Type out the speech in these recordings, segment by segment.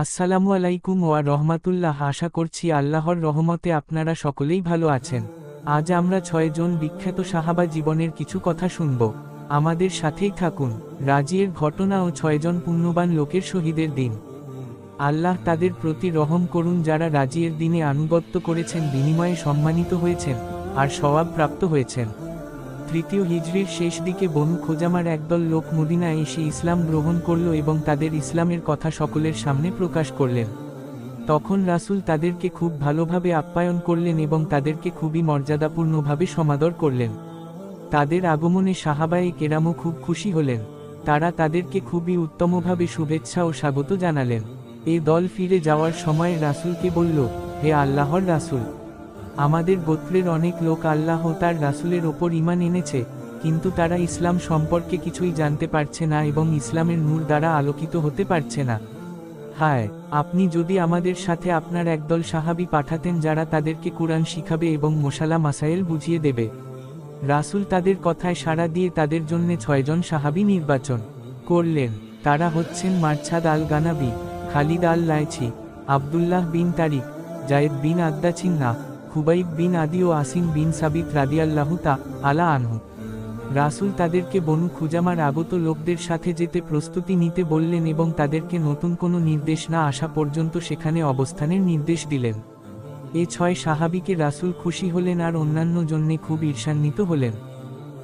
আসসালামু আলাইকুম ওয়া রহমাতুল্লাহ, আশা করছি আল্লাহর রহমতে আপনারা সকলেই ভালো আছেন। আজ আমরা ছয়জন বিখ্যাত সাহাবা জীবনের কিছু কথা শুনব। আমাদের সাথেই থাকুন। রাজিয়ের ঘটনা ও ছয়জন পুণ্যবান লোকের শহীদের দিন। আল্লাহ তাদের প্রতি রহম করুন যারা রাজিয়ের দিনে আনুগত্য করেছেন, বিনিময়ে সম্মানিত হয়েছেন, আর সওয়াব প্রাপ্ত হয়েছেন। তৃতীয় হিজড়ির শেষ দিকে বনু খোজামার একদল লোক মদিনায় এসে ইসলাম গ্রহণ করল এবং তাদের ইসলামের কথা সকলের সামনে প্রকাশ করলেন। তখন রাসূল তাদেরকে খুব ভালোভাবে আপ্যায়ন করলেন এবং তাদেরকে খুবই মর্যাদাপূর্ণভাবে সমাদর করলেন। তাদের আগমনে সাহাবায়ে কেরামও খুব খুশি হলেন। তারা তাদেরকে খুবই উত্তমভাবে শুভেচ্ছা ও স্বাগত জানালেন। এ দল ফিরে যাওয়ার সময় রাসূলকে বলল, হে আল্লাহর রাসূল আমাদের গোত্রের অনেক লোক আল্লাহ তার রাসূলের ওপর ঈমান এনেছে, কিন্তু তারা ইসলাম সম্পর্কে কিছুই জানতে পারছে না এবং ইসলামের নূর দ্বারা আলোকিত হতে পারছে না। হায়, আপনি যদি আমাদের সাথে আপনার একদল সাহাবী পাঠাতেন যারা তাদেরকে কুরআন শিখাবে এবং মশালা মাসাইল বুঝিয়ে দেবে। রাসূল তাদের কথায় সাড়া দিয়ে তাদের জন্য ছয়জন সাহাবী নির্বাচন করলেন। তারা হচ্ছেন মারছাদ আল গানাবি খালিদ আল লাইছি আবদুল্লাহ বিন তারিক, জায়েদ বিন আদ্দা চিন্না খুবাইব বিন আদি ও আসিম বিন সাবিত রাদিয়াল্লাহু তা আলা আনহু। রাসূল তাদেরকে বনু খুজামার আগত লোকদের সাথে যেতে প্রস্তুতি নিতে বললেন এবং তাদেরকে নতুন কোনো নির্দেশ না আসা পর্যন্ত সেখানে অবস্থানের নির্দেশ দিলেন। এ ছয় সাহাবিকে রাসূল খুশি হলেন আর অন্যান্য জন্যে খুব ঈর্ষান্বিত হলেন।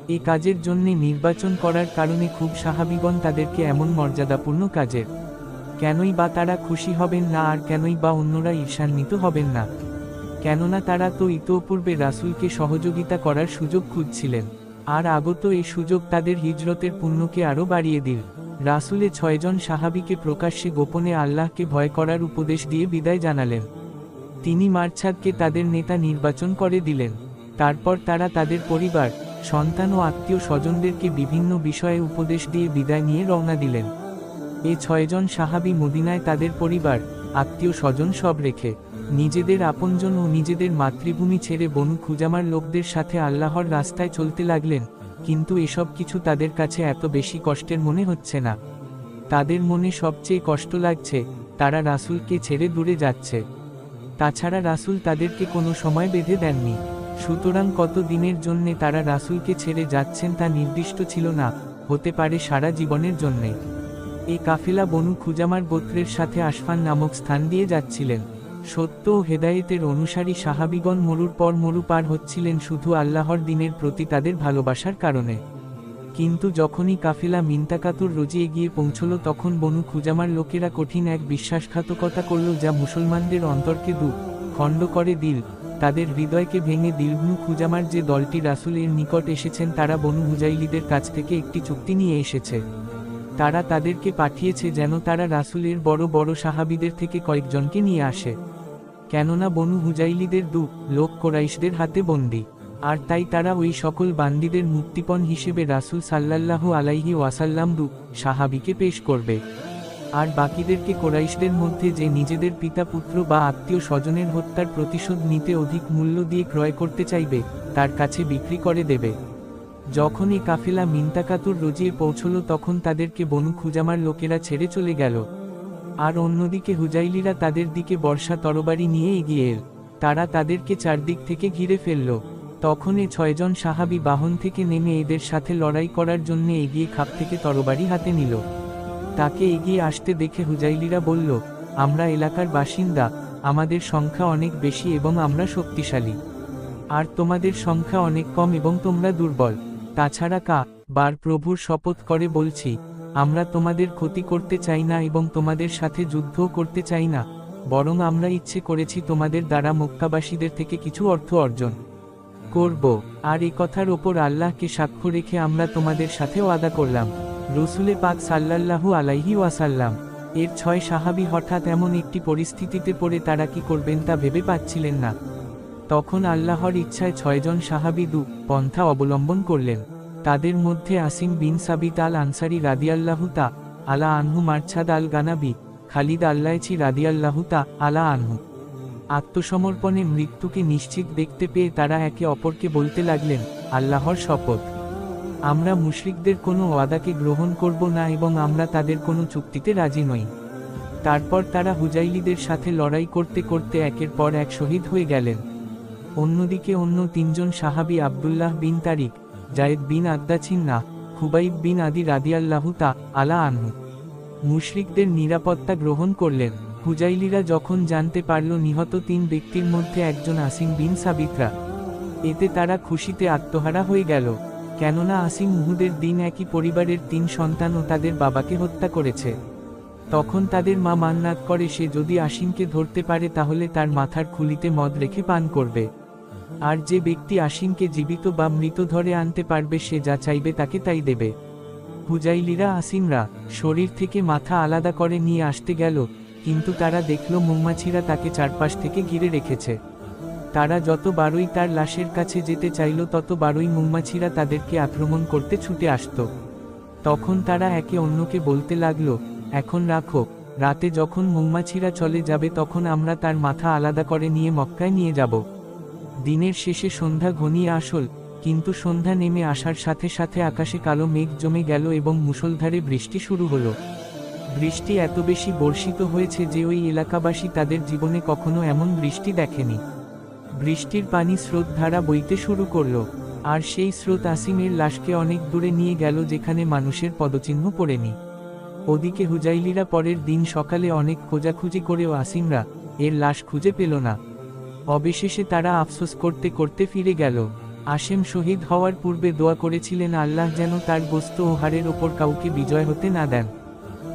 এ কাজের জন্যে নির্বাচন করার কারণে খুব সাহাবিগণ তাদেরকে এমন মর্যাদাপূর্ণ কাজের। কেনই বা তারা খুশি হবেন না আর কেনই বা অন্যরা ঈর্ষান্বিত হবেন না। কেননা তারা তো ইতোপূর্বে রাসূলকে সহযোগিতা করার সুযোগ খুঁজছিলেন। আর আগত এই সুযোগ তাদের হিজরতের পুণ্যকে আরও বাড়িয়ে দিল। রাসূলে ছয়জন সাহাবীকে প্রকাশ্যে গোপনে আল্লাহকে ভয় করার উপদেশ দিয়ে বিদায় জানালেন। তিনি মারছাদকে তাদের নেতা নির্বাচন করে দিলেন। তারপর তারা তাদের পরিবার, সন্তান ও আত্মীয় স্বজনদেরকে বিভিন্ন বিষয়ে উপদেশ দিয়ে বিদায় নিয়ে রওনা দিলেন। এ ছয়জন সাহাবী মদিনায় তাদের পরিবার, আত্মীয় স্বজন সব রেখে নিজেদের আপনজন ও নিজেদের মাতৃভূমি ছেড়ে বনু খুজামার লোকদের সাথে আল্লাহর রাস্তায় চলতে লাগলেন, কিন্তু এসব কিছু তাদের কাছে এত বেশি কষ্টের মনে হচ্ছে না। তাদের মনে সবচেয়ে কষ্ট লাগছে, তারা রাসূলকে ছেড়ে দূরে যাচ্ছে। তাছাড়া রাসূল তাদেরকে কোনো সময় বেঁধে দেননি। সুতরাং কত দিনের জন্যে তারা রাসূলকে ছেড়ে যাচ্ছেন তা নির্দিষ্ট ছিল না, হতে পারে সারা জীবনের জন্যে। এ কাফিলা বনু খুজামার গোত্রের সাথে আশফান নামক স্থান দিয়ে যাচ্ছিলেন। সত্য ও হেদায়েতের অনুসারী সাহাবিগণ মরুর পর মরু পার হচ্ছিলেন শুধু আল্লাহর দিনের প্রতি তাদের ভালোবাসার কারণে। কিন্তু যখনই কাফিলা মিন্তাকাতুর রোজে এগিয়ে পৌঁছল, তখন বনু খুজামার লোকেরা কঠিন এক বিশ্বাসঘাতকতা করল যা মুসলমানদের অন্তরকে দু খণ্ড করে দিল। তাদের হৃদয়কে ভেঙে দিলবনু খুজামার যে দলটি রাসুলের নিকট এসেছেন, তারা বনু হুজাইলিদের কাছ থেকে একটি চুক্তি নিয়ে এসেছে। তারা তাদেরকে পাঠিয়েছে যেন তারা রাসূলের বড় বড় সাহাবিদের থেকে কয়েকজনকে নিয়ে আসে। কেননা বনু হুজাইলিদের দু, লোক কোরাইশদের হাতে বন্দী। আর তাই তারা ওই সকল বান্দিদের মুক্তিপণ হিসেবে রাসূল সাল্লাল্লাহু আলাইহি ওয়াসাল্লাম দু, সাহাবিকে পেশ করবে। আর বাকিদেরকে কোরাইশদের মধ্যে যে নিজেদের পিতা পুত্র বা আত্মীয় স্বজনের হত্যার প্রতিশোধ নিতে অধিক মূল্য দিয়ে ক্রয় করতে চাইবে, তার কাছে বিক্রি করে দেবে। যখন এই কাফিলা মিন্তাকাতুর রোজিয়ে পৌঁছল, তখন তাদেরকে বনু খুজামার লোকেরা ছেড়ে চলে গেল। আর অন্যদিকে হুজাইলিরা তাদের দিকে বর্ষা তরবারি নিয়ে এগিয়ে এল। তারা তাদেরকে চারদিক থেকে ঘিরে ফেলল। তখন এ ছয়জন সাহাবি বাহন থেকে নেমে এদের সাথে লড়াই করার জন্য এগিয়ে খাপ থেকে তরবারি হাতে নিল। তাকে এগিয়ে আসতে দেখে হুজাইলিরা বলল, আমরা এলাকার বাসিন্দা, আমাদের সংখ্যা অনেক বেশি এবং আমরা শক্তিশালী। আর তোমাদের সংখ্যা অনেক কম এবং তোমরা দুর্বল। তাছাড়া কা, বার প্রভুর শপথ করে বলছি, আমরা তোমাদের ক্ষতি করতে চাই না এবং তোমাদের সাথে যুদ্ধও করতে চাই না, বরং আমরা ইচ্ছে করেছি তোমাদের দ্বারা মক্কাবাসীদের থেকে কিছু অর্থ অর্জন করব। আর এ কথার ওপর আল্লাহকে সাক্ষ্য রেখে আমরা তোমাদের সাথেও আদা করলাম। রসুলে পাক সাল্লাল্লাহু আলাইহি ওয়াসাল্লাম, এর ছয় সাহাবি হঠাৎ এমন একটি পরিস্থিতিতে পড়ে তারা কি করবেন তা ভেবে পাচ্ছিলেন না। তখন আল্লাহর ইচ্ছায় ছয়জন সাহাবি দু পন্থা অবলম্বন করলেন। তাদের মধ্যে আসিম বিন সাবিত আল আনসারি রাদিয়াল্লাহু তা, আলা আনহু মারছাদ আল গানাবি খালিদ আল্লাহচি রাদিয়াল্লাহু তা, আলা আনহু। আত্মসমর্পণে মৃত্যুকে নিশ্চিত দেখতে পেয়ে তারা একে অপরকে বলতে লাগলেন, আল্লাহর শপথ। আমরা মুশরিকদের কোনো ওয়াদাকে গ্রহণ করব না এবং আমরা তাদের কোনো চুক্তিতে রাজি নই। তারপর তারা হুজাইলিদের সাথে লড়াই করতে করতে একের পর এক শহীদ হয়ে গেলেন। অন্যদিকে অন্য তিনজন সাহাবি আবদুল্লাহ বিন তারিক, জায়েদ বিন আদ্দাছিন্না খুবাইব বিন আদি রাদিয়াল্লাহু তা আলা আনহু। মুশরিকদের নিরাপত্তা গ্রহণ করলেন। হুজাইলিরা যখন জানতে পারল নিহত তিন ব্যক্তির মধ্যে একজন আসিম বিন সাবিত্রা, এতে তারা খুশিতে আত্মহারা হয়ে গেল। কেননা আসিম মুহুদের দিন একই পরিবারের তিন সন্তান ও তাদের বাবাকে হত্যা করেছে। তখন তাদের মা মান্নাত করে, সে যদি আসিমকে ধরতে পারে, তাহলে তার মাথার খুলিতে মদ রেখে পান করবে। আর যে ব্যক্তি আসিমকে জীবিত বা মৃত ধরে আনতে পারবে সে যা চাইবে তাকে তাই দেবে। হুজাইলিরা আসিমরা শরীর থেকে মাথা আলাদা করে নিয়ে আসতে গেল, কিন্তু তারা দেখল মৌমাছিরা তাকে চারপাশ থেকে ঘিরে রেখেছে। তারা যত বারোই তার লাশের কাছে যেতে চাইল, তত বারোই মৌমাছিরা তাদেরকে আক্রমণ করতে ছুটে আসত। তখন তারা একে অন্যকে বলতে লাগল, এখন রাখো, রাতে যখন মৌমাছিরা চলে যাবে তখন আমরা তার মাথা আলাদা করে নিয়ে মক্কায় নিয়ে যাব। দিনের শেষে সন্ধ্যা ঘনিয়ে আসল, কিন্তু সন্ধ্যা নেমে আসার সাথে সাথে আকাশে কালো মেঘ জমে গেল এবং মুষলধারে বৃষ্টি শুরু হলো। বৃষ্টি এত বেশি বর্ষিত হয়েছে যে ওই এলাকাবাসী তাদের জীবনে কখনো এমন বৃষ্টি দেখেনি। বৃষ্টির পানি স্রোতধারা বইতে শুরু করল, আর সেই স্রোত আসিমের লাশকে অনেক দূরে নিয়ে গেল যেখানে মানুষের পদচিহ্ন পড়েনি। ওদিকে হুজাইলিরা পরের দিন সকালে অনেক খোঁজাখুঁজি করেও আসিমরা এর লাশ খুঁজে পেল না। অবশেষে তারা আফসোস করতে করতে ফিরে গেল। আসেম শহীদ হওয়ার পূর্বে দোয়া করেছিলেন, আল্লাহ যেন তার বস্তু ও হারের ওপর কাউকে বিজয় হতে না দেন।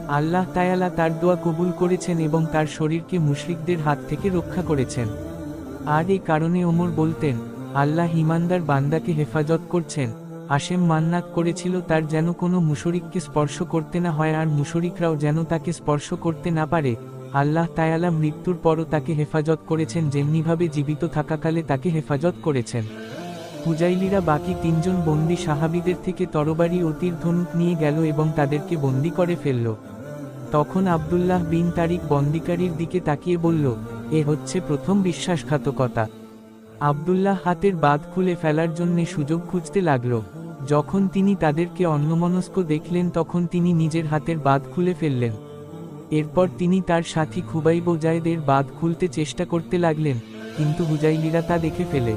আল্লাহ তায়ালা তার দোয়া কবুল করেছেন এবং তার শরীরকে মুশরিকদের হাত থেকে রক্ষা করেছেন। আর এই কারণে ওমর বলতেন, আল্লাহ হিমানদার বান্দাকে হেফাজত করছেন। আসেম মান্নাত করেছিল তার যেন কোনো মুশরিককে স্পর্শ করতে না হয় আর মুশরিকরাও যেন তাকে স্পর্শ করতে না পারে। আল্লাহ তায়ালা মৃত্যুর পরও তাকে হেফাজত করেছেন যেমনিভাবে জীবিত থাকাকালে তাকে হেফাজত করেছেন। হুজাইলিরা বাকি তিনজন বন্দি সাহাবিদের থেকে তরবারি ও তীর ধনুক নিয়ে গেল এবং তাদেরকে বন্দি করে ফেলল। তখন আবদুল্লাহ বিন তারিক বন্দিকারীর দিকে তাকিয়ে বলল, এ হচ্ছে প্রথম বিশ্বাসঘাতকতা। আবদুল্লাহ হাতের বাঁধ খুলে ফেলার জন্য সুযোগ খুঁজতে লাগল। যখন তিনি তাদেরকে অন্যমনস্ক দেখলেন তখন তিনি নিজের হাতের বাঁধ খুলে ফেললেন। এরপর তিনি তার সাথী খুবাই বোজায়েদের বাঁধ খুলতে চেষ্টা করতে লাগলেন, কিন্তু হুজাইলিরা তা দেখে ফেলে।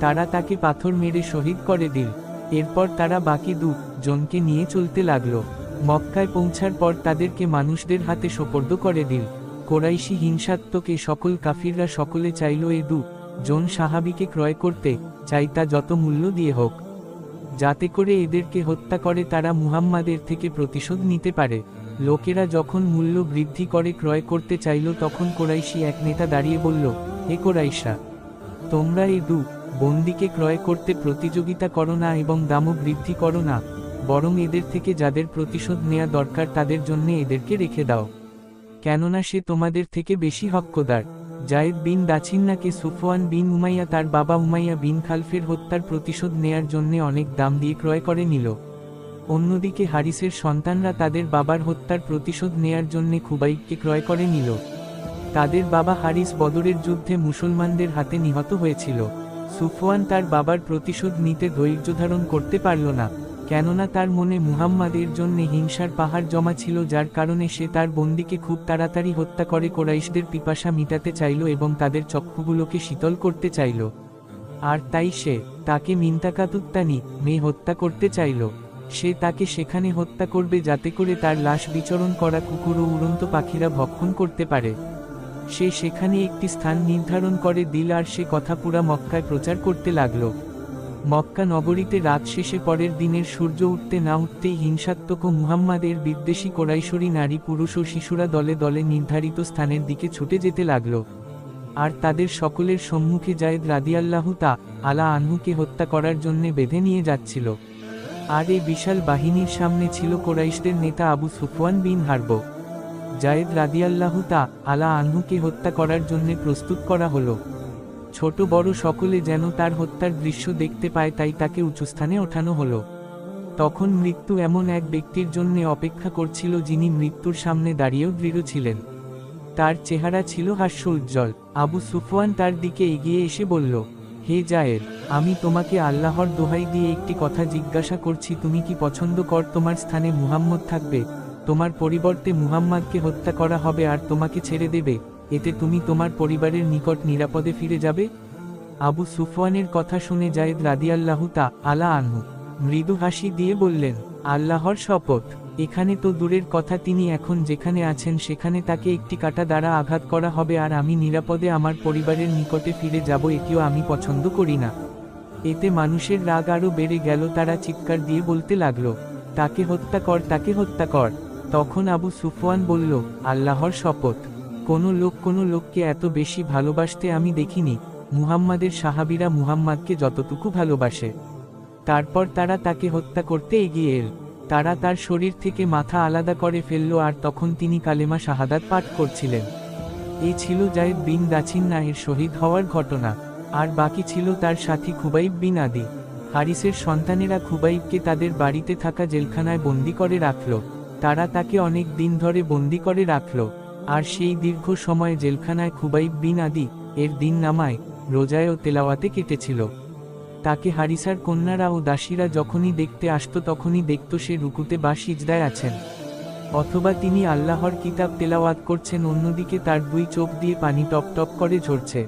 তারা তাকে পাথর মেরে শহীদ করে দিল। এরপর তারা বাকি দু জনকে নিয়ে চলতে লাগল। মক্কায় পৌঁছার পর তাদেরকে মানুষদের হাতে সোপর্দ করে দিল। কোরাইশি হিংসাত্মকে সকল কাফিররা সকলে চাইল এ দু জন সাহাবিকে ক্রয় করতে, চাই তা যত মূল্য দিয়ে হোক। যাতে করে এদেরকে হত্যা করে তারা মুহাম্মাদের থেকে প্রতিশোধ নিতে পারে। লোকেরা যখন মূল্য বৃদ্ধি করে ক্রয় করতে চাইল, তখন কোরাইশি এক নেতা দাঁড়িয়ে বলল, হে কোরাইশা, তোমরা এ দু বন্দিকে ক্রয় করতে প্রতিযোগিতা করো না এবং দামও বৃদ্ধি করো না, বরং এদের থেকে যাদের প্রতিশোধ নেয়া দরকার তাদের জন্য এদেরকে রেখে দাও। কেননা সে তোমাদের থেকে বেশি হক্কদার জায়েদ বিন দাছিন্নাকে সুফওয়ান বিন উমাইয়া তার বাবা উমাইয়া বিন খালফের হত্যার প্রতিশোধ নেয়ার জন্য অনেক দাম দিয়ে ক্রয় করে নিল। অন্যদিকে হারিসের সন্তানরা তাদের বাবার হত্যার প্রতিশোধ নেয়ার জন্য খুবাইবকে ক্রয় করে নিল। তাদের বাবা হারিস বদরের যুদ্ধে মুসলমানদের হাতে নিহত হয়েছিল। সুফওয়ান তার বাবার প্রতিশোধ নিতে ধৈর্য ধারণ করতে পারল না, কেননা তার মনে মুহাম্মাদের জন্য হিংসার পাহাড় জমা ছিল যার কারণে সে তার বন্দিকে খুব তাড়াতাড়ি হত্যা করে কোরাইশদের পিপাসা মিটাতে চাইল এবং তাদের চক্ষুগুলোকে শীতল করতে চাইল। আর তাই সে, তাকে মিন্তাকাতুত্তানি, মেয়ে হত্যা করতে চাইল। সে তাকে সেখানে হত্যা করবে যাতে করে তার লাশ বিচরণ করা কুকুর ও উড়ন্ত পাখিরা ভক্ষণ করতে পারে। সে সেখানে একটি স্থান নির্ধারণ করে দিল আর সে কথা পুরা মক্কায় প্রচার করতে লাগল। মক্কা নগরীতে রাত শেষে পরের দিনের সূর্য উঠতে না উঠতেই হিংসাত্মক মুহাম্মাদের বিদ্বেষী কোরাইশরী নারী, পুরুষ ও শিশুরা দলে দলে নির্ধারিত স্থানের দিকে ছুটে যেতে লাগল। আর তাদের সকলের সম্মুখে জায়েদ রাদিয়াল্লাহু তা আলা আনহুকে হত্যা করার জন্য বেঁধে নিয়ে যাচ্ছিল। আর এই বিশাল বাহিনীর সামনে ছিল কোরাইশদের নেতা আবু সুফওয়ান বিন হারব। জায়েদ রাদিয়াল্লাহু তা আলা আনহুকে হত্যা করার জন্য প্রস্তুত করা হলো। ছোট বড় সকলে যেন তার হত্যার দৃশ্য দেখতে পায় তাই তাকে উঁচুস্থানে ওঠানো হলো। তখন মৃত্যু এমন এক ব্যক্তির জন্য অপেক্ষা করছিল যিনি মৃত্যুর সামনে দাঁড়িয়েও দৃঢ় ছিলেন। তার চেহারা ছিল হাস্য উজ্জ্বল আবু সুফওয়ান তার দিকে এগিয়ে এসে বলল হে জায়েদ আমি তোমাকে আল্লাহর দোহাই দিয়ে একটি কথা জিজ্ঞাসা করছি, তুমি কি পছন্দ কর তোমার স্থানে মুহাম্মদ থাকবে? তোমার পরিবর্তে মুহাম্মাদকে হত্যা করা হবে আর তোমাকে ছেড়ে দেবে, এতে তুমি তোমার পরিবারের নিকট নিরাপদে ফিরে যাবে? আবু সুফওয়ানের কথা শুনে জায়েদ রাদিয়াল্লাহু তা, আলা আনহু, মৃদু হাসি দিয়ে বললেন, আল্লাহর শপথ। এখানে তো দূরের কথা, তিনি এখন যেখানে আছেন সেখানে তাকে একটি কাটা দ্বারা আঘাত করা হবে আর আমি নিরাপদে আমার পরিবারের নিকটে ফিরে যাব, এটিও আমি পছন্দ করি না। এতে মানুষের রাগ আরও বেড়ে গেল, তারা চিৎকার দিয়ে বলতে লাগল, তাকে হত্যা কর, তাকে হত্যা কর। তখন আবু সুফওয়ান বলল, আল্লাহর শপথ। কোনো লোক, কোনো লোককে এত বেশি ভালোবাসতে আমি দেখিনি। মুহাম্মাদের সাহাবিরা মুহাম্মাদকে যতটুকু ভালোবাসে। তারপর তারা তাকে হত্যা করতে এগিয়ে এল। তারা তার শরীর থেকে মাথা আলাদা করে ফেলল আর তখন তিনি কালেমা শাহাদাত পাঠ করছিলেন। এই ছিল জায়েদ বিন দাছিন্না এর শহীদ হওয়ার ঘটনা। আর বাকি ছিল তার সাথী খুবাইব বিন আদি। হারিসের সন্তানেরা খুবাইবকে তাদের বাড়িতে থাকা জেলখানায় বন্দি করে রাখল। তারা তাকে অনেক দিন ধরে বন্দি করে রাখল। আর সেই দীর্ঘ সময় জেলখানায় খুবাইব বিন আদি এর দিন নামায় রোজায় ও তেলাওয়াতে কেটেছিল। তাকে হারিসার কন্যারা ও দাসীরা যখনই দেখতে আসত তখনই দেখত সে রুকুতে বা সিজদায় আছেন। অথবা তিনি আল্লাহর কিতাব তেলাওয়াত করছেন, অন্যদিকে তার দুই চোখ দিয়ে পানি টপ টপ করে ঝরছে।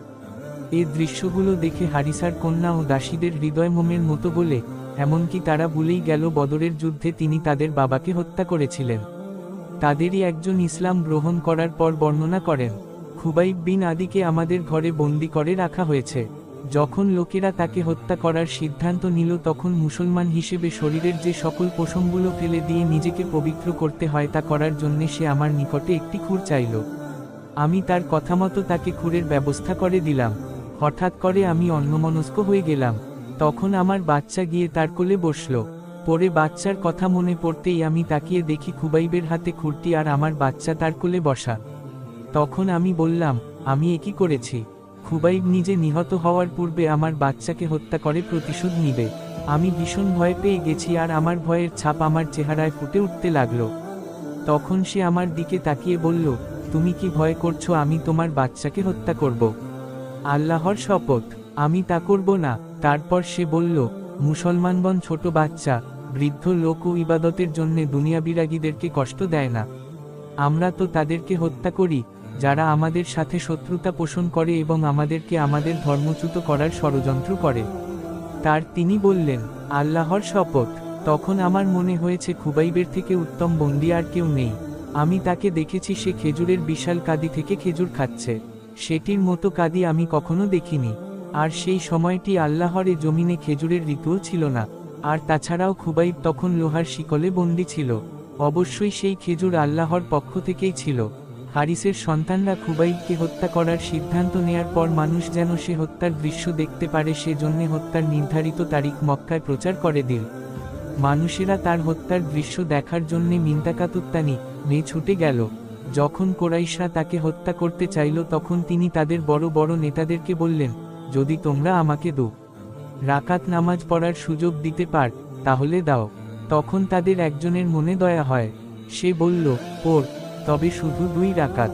এই দৃশ্যগুলো দেখে হারিসার কন্যা ও দাসীদের হৃদয় মোমের মতো বলে, এমনকি তারা ভুলেই গেল বদরের যুদ্ধে তিনি তাদের বাবাকে হত্যা করেছিলেন। তাদেরই একজন ইসলাম গ্রহণ করার পর বর্ণনা করেন, খুবাইব বিন আদিকে আমাদের ঘরে বন্দি করে রাখা হয়েছে। যখন লোকেরা তাকে হত্যা করার সিদ্ধান্ত নিল তখন মুসলমান হিসেবে শরীরের যে সকল পোষণগুলো ফেলে দিয়ে নিজেকে পবিত্র করতে হয় তা করার জন্যে সে আমার নিকটে একটি খুর চাইল। আমি তার কথা মতো তাকে খুরের ব্যবস্থা করে দিলাম। হঠাৎ করে আমি অন্যমনস্ক হয়ে গেলাম। তখন আমার বাচ্চা গিয়ে তার কোলে বসল। পরে বাচ্চার কথা মনে পড়তেই আমি তাকিয়ে দেখি খুবাইবের হাতে খুরটি আর আমার বাচ্চা তার কোলে বসা। তখন আমি বললাম, আমি একই করেছি? খুবাইব নিজে নিহত হওয়ার পূর্বে আমার বাচ্চাকে হত্যা করে প্রতিশোধ নিবে। আমি ভীষণ ভয় পেয়ে গেছি আর আমার ভয়ের ছাপ আমার চেহারায় ফুটে উঠতে লাগল। তখন সে আমার দিকে তাকিয়ে বলল, তুমি কি ভয় করছ? আমি তোমার বাচ্চাকে হত্যা করব। আল্লাহর শপথ। আমি তা করব না। তারপর সে বলল, মুসলমানগণ ছোট বাচ্চা, বৃদ্ধ লোক ও ইবাদতের জন্যে দুনিয়া বিরাগীদেরকে কষ্ট দেয় না। আমরা তো তাদেরকে হত্যা করি যারা আমাদের সাথে শত্রুতা পোষণ করে এবং আমাদেরকে আমাদের ধর্মচ্যুত করার ষড়যন্ত্র করে। তার তিনি বললেন, আল্লাহর শপথ। তখন আমার মনে হয়েছে খুবাইবের থেকে উত্তম বন্দি আর কেউ নেই। আমি তাকে দেখেছি, সে খেজুরের বিশাল কাদি থেকে খেজুর খাচ্ছে। সেটির মতো কাদি আমি কখনো দেখিনি। আর সেই সময়টি আল্লাহর এ জমিনে খেজুরের ঋতুও ছিল না। আর তাছাড়াও খুবাইব তখন লোহার শিকলে বন্দি ছিল। অবশ্যই সেই খেজুর আল্লাহর পক্ষ থেকেই ছিল। হারিসের সন্তানরা খুবাইবকে হত্যা করার সিদ্ধান্ত নেয়ার পর মানুষ যেন সে হত্যার দৃশ্য দেখতে পারে সেজন্য হত্যার নির্ধারিত তারিখ মক্কায় প্রচার করে দিল। মানুষেরা তার হত্যার দৃশ্য দেখার জন্যে মিন্তাকাতুত্তানি মেয়ে ছুটে গেল। যখন কোরাইশরা তাকে হত্যা করতে চাইল তখন তিনি তাদের বড় বড় নেতাদেরকে বললেন, যদি তোমরা আমাকে দো, রাকাত নামাজ পড়ার সুযোগ দিতে পার, তাহলে দাও। তখন তাদের একজনের মনে দয়া হয়। সে বলল, পড়। তবে শুধু দুই রাকাত।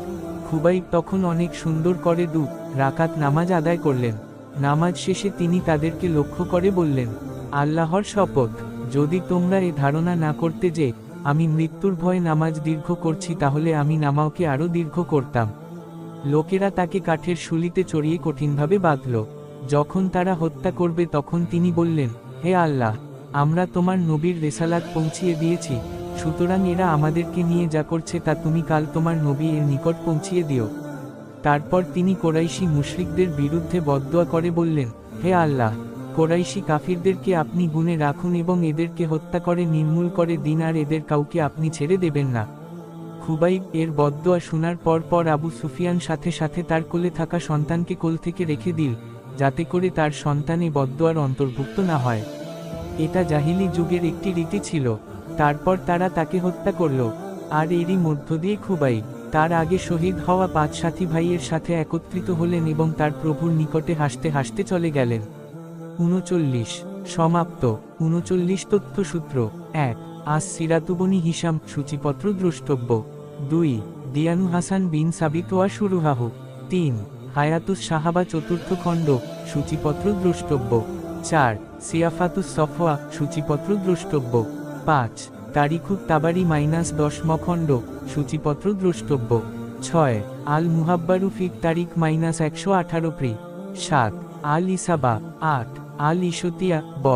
খুবাইব তখন অনেক সুন্দর করে দু রাকাত নামাজ আদায় করলেন। নামাজ শেষে তিনি তাদেরকে লক্ষ্য করে বললেন, আল্লাহর শপথ, যদি তোমরা এ ধারণা না করতে যে, আমি মৃত্যুর ভয়ে নামাজ দীর্ঘ করছি তাহলে আমি নামাওকে আরও দীর্ঘ করতাম। লোকেরা তাকে কাঠের শুলিতে চড়িয়ে কঠিনভাবে বাঁধল। যখন তারা হত্যা করবে তখন তিনি বললেন, হে আল্লাহ, আমরা তোমার নবীর রেসালাত পৌঁছিয়ে দিয়েছি। সুতরাং এরা আমাদেরকে নিয়ে যা করছে তা তুমি কাল তোমার নবী এর নিকট পৌঁছিয়ে দিও। তারপর তিনি কোরাইশি মুশরিকদের বিরুদ্ধে বদদোয়া করে বললেন, হে আল্লাহ, কোরাইশি কাফিরদেরকে আপনি গুণে রাখুন এবং এদেরকে হত্যা করে, নির্মূল করে দিন আর এদের কাউকে আপনি ছেড়ে দেবেন না। খুবাইব এর বদদোয়া শোনার পর পর আবু সুফিয়ান সাথে সাথে তার কোলে থাকা সন্তানকে কোল থেকে রেখে দিল, যাতে করে তার সন্তান এ বদদোয়ার অন্তর্ভুক্ত না হয়। এটা জাহিলি যুগের একটি রীতি ছিল। তারপর তারা তাকে হত্যা করল। আর এরই মধ্য দিয়ে খুবাই, তার আগে শহীদ হওয়া পাঁচ সাথী ভাইয়ের সাথে একত্রিত হলেন এবং তার প্রভুর নিকটে হাসতে হাসতে চলে গেলেন। উনচল্লিশ, সমাপ্ত। উনচল্লিশ তথ্যসূত্র এক, আজ সিরাতুবনি হিসাম সূচিপত্র দ্রষ্টব্য। দুই, দিয়ানু হাসান বিন সাবিত ওয়া তিন, হায়াতুস সাহাবা চতুর্থ খণ্ড, সূচিপত্র দ্রষ্টব্য। চার, সিয়াফাতুস সফওয়া, সূচিপত্র দ্রষ্টব্য। পাঁচ তারিখুত তাবারি মাইনাস দশ মখণ্ড, সূচিপত্র দ্রষ্টব্য। ছয়, আল মুহাব্বারু ফিক তারিখ মাইনাস একশো আঠারো প্রি। সাত, আল ইসাবা। আট, আল ইসতিয়া, ব।